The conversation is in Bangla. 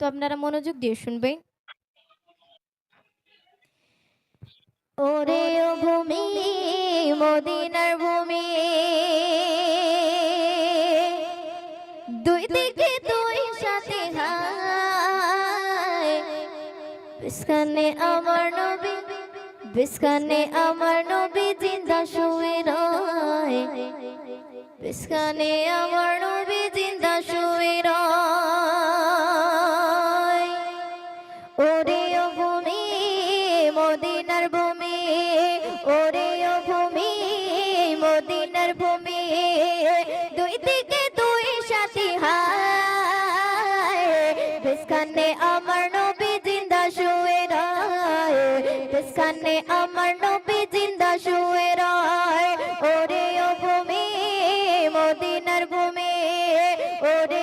তো আপনারা মনোযোগ দিয়ে শুনবেন। ওরে ও ভূমি মদিনার ভূমি দুই দিকে দুই সাথে বিস্কানে আমার নবী বিস্কানে আমার নবী জিন্দা শুয়ে রয়। বিস্কানে আমার নবী জিন্দা ওরেও ও ভূমি, মদিনার ভূমি ওরেও ও ভূমি, মদিনার ভূমি, দুই দিকে দুই সাথী হায়। আমার নবী জিন্দা শুয়ে রায় বিস্কানে আমার নবী জিন্দা শুয়ে রায়। ওরে ভূমি, মদিনার ভূমি, ওরে